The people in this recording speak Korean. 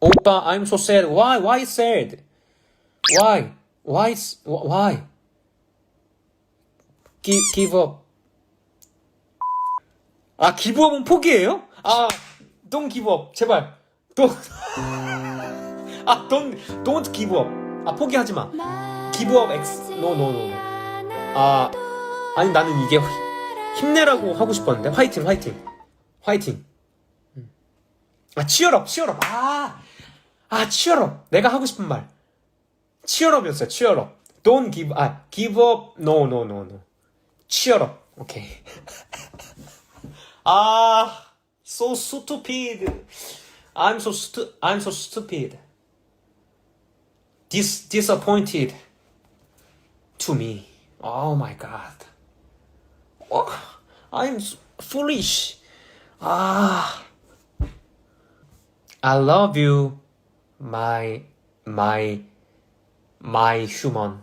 오빠, I'm so sad. Why? Why sad? Why? Why? Why? Give, give up. 아, up은 포기예요? 아, don't give up. 제발. Don't. 아, don't, don't give up. 아, 포기하지 마. Give up X. No, no, no. 아, 아니, 나는 이게 힘내라고 하고 싶었는데. 화이팅, 화이팅. 화이팅. 음. 아, 치열업, 치열업. 아, 아, 치열업. 내가 하고 싶은 말. 치열업이었어요, 치열업. Don't give, 아, give up. No, no, no, no. 치열업. 오케이. 아, so stupid. I'm so stu, I'm so stupid. Dis, disappointed to me. Oh my god. Oh, I'm foolish. Ah. I love you, my, my, my human.